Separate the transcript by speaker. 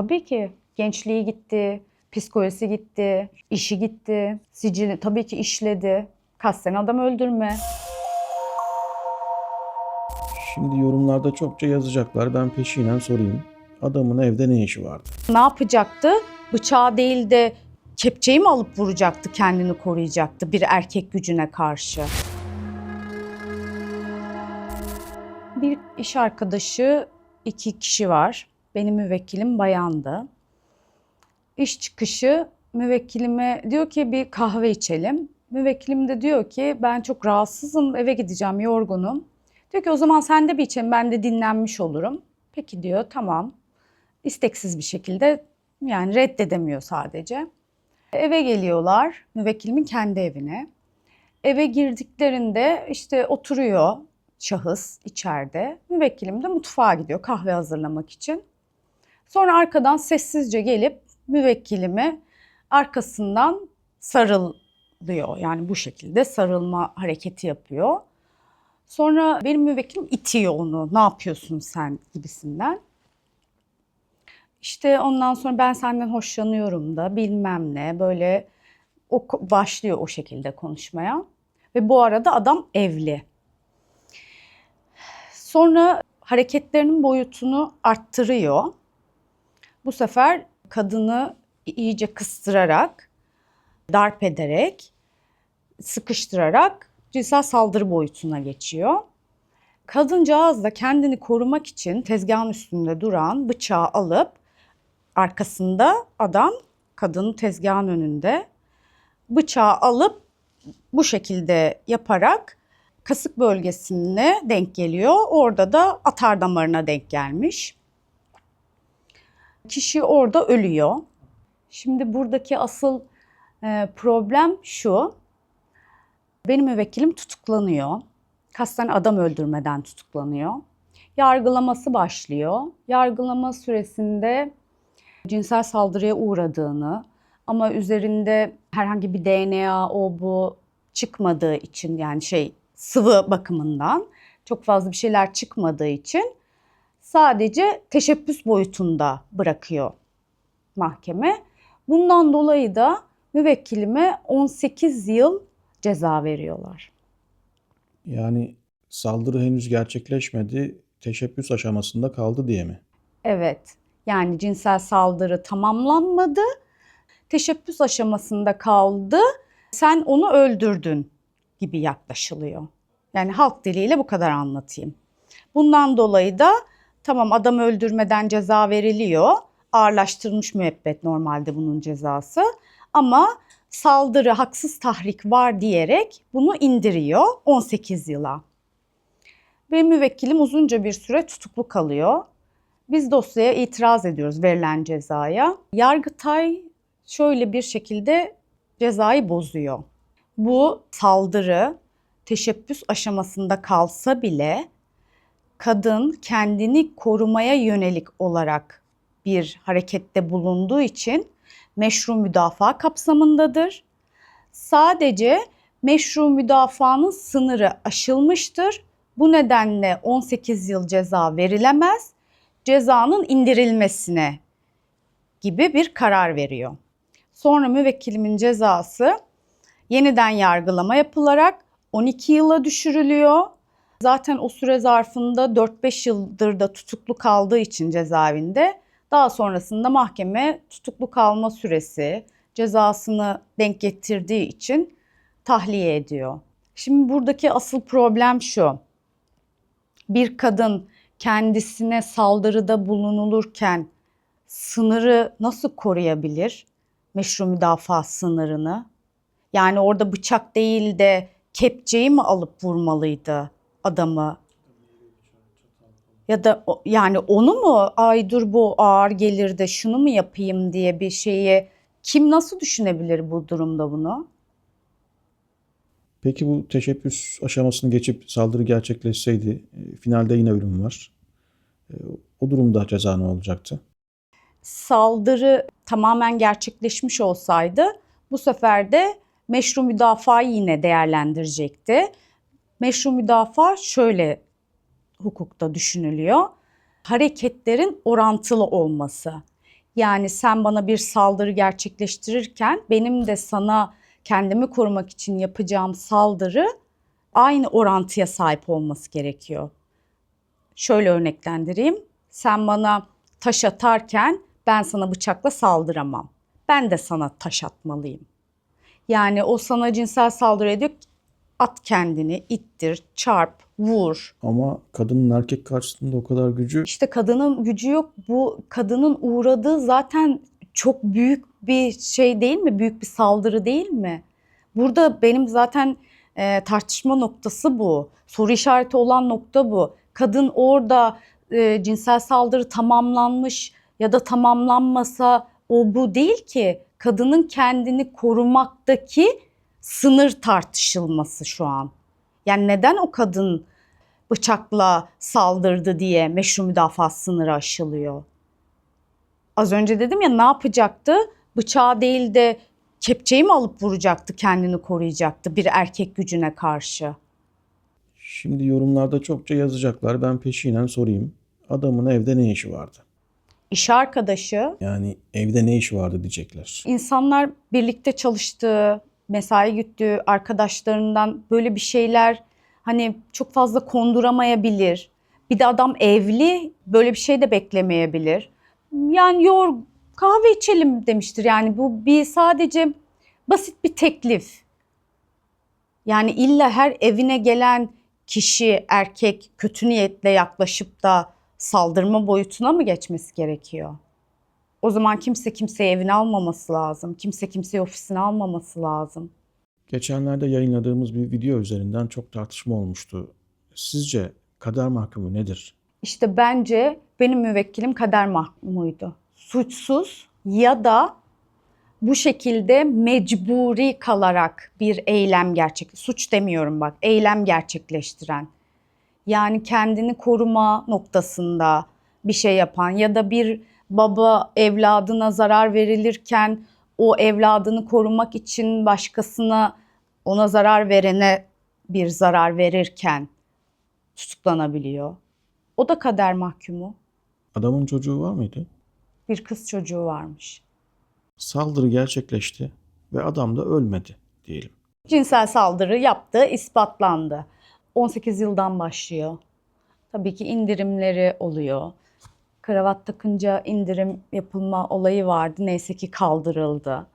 Speaker 1: Tabii ki gençliği gitti, psikolojisi gitti, işi gitti, sicili tabii ki işledi. Kasten adam öldürme.
Speaker 2: Şimdi yorumlarda çokça yazacaklar. Ben peşinen sorayım. Adamın evde ne işi vardı?
Speaker 1: Ne yapacaktı? Bıçağı değil de kepçeyi mi alıp vuracaktı, kendini koruyacaktı bir erkek gücüne karşı? Bir iş arkadaşı, iki kişi var. Benim müvekkilim bayandı. İş çıkışı müvekkilime diyor ki bir kahve içelim. Müvekkilim de diyor ki ben çok rahatsızım, eve gideceğim, yorgunum. Diyor ki o zaman sen de bir içelim, ben de dinlenmiş olurum. Peki diyor, tamam. İsteksiz bir şekilde yani reddedemiyor sadece. Eve geliyorlar, müvekkilimin kendi evine. Eve girdiklerinde işte oturuyor şahıs içeride. Müvekkilim de mutfağa gidiyor kahve hazırlamak için. Sonra arkadan sessizce gelip müvekkilime arkasından sarılıyor. Yani bu şekilde sarılma hareketi yapıyor. Sonra benim müvekkilim itiyor onu. Ne yapıyorsun sen gibisinden. İşte ondan sonra ben senden hoşlanıyorum da bilmem ne böyle o başlıyor o şekilde konuşmaya. Ve bu arada adam evli. Sonra hareketlerinin boyutunu arttırıyor. Bu sefer kadını iyice kıstırarak, darp ederek, sıkıştırarak cinsel saldırı boyutuna geçiyor. Kadıncağız da kendini korumak için tezgahın üstünde duran bıçağı alıp arkasında adam kadın tezgahın önünde bıçağı alıp bu şekilde yaparak kasık bölgesine denk geliyor. Orada da atar damarına denk gelmiş. Kişi orada ölüyor. Şimdi buradaki asıl e, problem şu. Benim müvekkilim tutuklanıyor. Kasten adam öldürmeden tutuklanıyor. Yargılaması başlıyor. Yargılama süresinde cinsel saldırıya uğradığını ama üzerinde herhangi bir DNA o bu çıkmadığı için yani şey sıvı bakımından çok fazla bir şeyler çıkmadığı için sadece teşebbüs boyutunda bırakıyor mahkeme. Bundan dolayı da müvekkilime 18 yıl ceza veriyorlar.
Speaker 2: Yani saldırı henüz gerçekleşmedi. Teşebbüs aşamasında kaldı diye mi?
Speaker 1: Evet. Yani cinsel saldırı tamamlanmadı. Teşebbüs aşamasında kaldı. Sen onu öldürdün gibi yaklaşılıyor. Yani halk diliyle bu kadar anlatayım. Bundan dolayı da tamam adam öldürmeden ceza veriliyor. Ağırlaştırılmış müebbet normalde bunun cezası. Ama saldırı, haksız tahrik var diyerek bunu indiriyor 18 yıla. Ve müvekkilim uzunca bir süre tutuklu kalıyor. Biz dosyaya itiraz ediyoruz verilen cezaya. Yargıtay şöyle bir şekilde cezayı bozuyor. Bu saldırı teşebbüs aşamasında kalsa bile kadın kendini korumaya yönelik olarak bir harekette bulunduğu için meşru müdafaa kapsamındadır. Sadece meşru müdafaanın sınırı aşılmıştır. Bu nedenle 18 yıl ceza verilemez cezanın indirilmesine gibi bir karar veriyor. Sonra müvekkilimin cezası yeniden yargılama yapılarak 12 yıla düşürülüyor. Zaten o süre zarfında 4-5 yıldır da tutuklu kaldığı için cezaevinde daha sonrasında mahkeme tutuklu kalma süresi cezasını denk getirdiği için tahliye ediyor. Şimdi buradaki asıl problem şu. Bir kadın kendisine saldırıda bulunulurken sınırı nasıl koruyabilir? Meşru müdafaa sınırını. Yani orada bıçak değil de kepçeyi mi alıp vurmalıydı adamı? Ya da yani onu mu ay dur bu ağır gelir de şunu mu yapayım diye bir şeyi kim nasıl düşünebilir bu durumda bunu?
Speaker 2: Peki bu teşebbüs aşamasını geçip saldırı gerçekleşseydi, e, finalde yine ölüm var. E, O durumda ceza ne olacaktı?
Speaker 1: saldırı tamamen gerçekleşmiş olsaydı bu sefer de meşru müdafaa yine değerlendirecekti. Meşru müdafaa şöyle hukukta düşünülüyor. Hareketlerin orantılı olması. Yani sen bana bir saldırı gerçekleştirirken benim de sana kendimi korumak için yapacağım saldırı aynı orantıya sahip olması gerekiyor. Şöyle örneklendireyim. Sen bana taş atarken ben sana bıçakla saldıramam. Ben de sana taş atmalıyım. Yani o sana cinsel saldırı ediyor. At kendini, ittir, çarp, vur.
Speaker 2: Ama kadının erkek karşısında o kadar gücü
Speaker 1: İşte kadının gücü yok. Bu kadının uğradığı zaten çok büyük bir şey değil mi? Büyük bir saldırı değil mi? Burada benim zaten e, tartışma noktası bu. Soru işareti olan nokta bu. Kadın orada e, cinsel saldırı tamamlanmış ya da tamamlanmasa o bu değil ki. Kadının kendini korumaktaki sınır tartışılması şu an. Yani neden o kadın bıçakla saldırdı diye meşru müdafaa sınırı aşılıyor. Az önce dedim ya ne yapacaktı? Bıçağı değil de kepçeyi mi alıp vuracaktı kendini koruyacaktı bir erkek gücüne karşı?
Speaker 2: Şimdi yorumlarda çokça yazacaklar. Ben peşinen sorayım. Adamın evde ne işi vardı?
Speaker 1: İş arkadaşı
Speaker 2: Yani evde ne işi vardı diyecekler.
Speaker 1: insanlar birlikte çalıştığı, mesai güttüğü arkadaşlarından böyle bir şeyler hani çok fazla konduramayabilir. Bir de adam evli, böyle bir şey de beklemeyebilir. Yani yor kahve içelim demiştir. Yani bu bir sadece basit bir teklif. Yani illa her evine gelen kişi erkek kötü niyetle yaklaşıp da saldırma boyutuna mı geçmesi gerekiyor? O zaman kimse kimseyi evine almaması lazım. Kimse kimseyi ofisine almaması lazım.
Speaker 2: Geçenlerde yayınladığımız bir video üzerinden çok tartışma olmuştu. Sizce kader mahkumu nedir?
Speaker 1: İşte bence benim müvekkilim kader mahkumuydu. Suçsuz ya da bu şekilde mecburi kalarak bir eylem gerçek suç demiyorum bak eylem gerçekleştiren yani kendini koruma noktasında bir şey yapan ya da bir baba evladına zarar verilirken o evladını korumak için başkasına ona zarar verene bir zarar verirken tutuklanabiliyor. O da kader mahkumu.
Speaker 2: Adamın çocuğu var mıydı?
Speaker 1: Bir kız çocuğu varmış.
Speaker 2: Saldırı gerçekleşti ve adam da ölmedi diyelim.
Speaker 1: Cinsel saldırı yaptığı ispatlandı. 18 yıldan başlıyor. Tabii ki indirimleri oluyor. Kravat takınca indirim yapılma olayı vardı. Neyse ki kaldırıldı.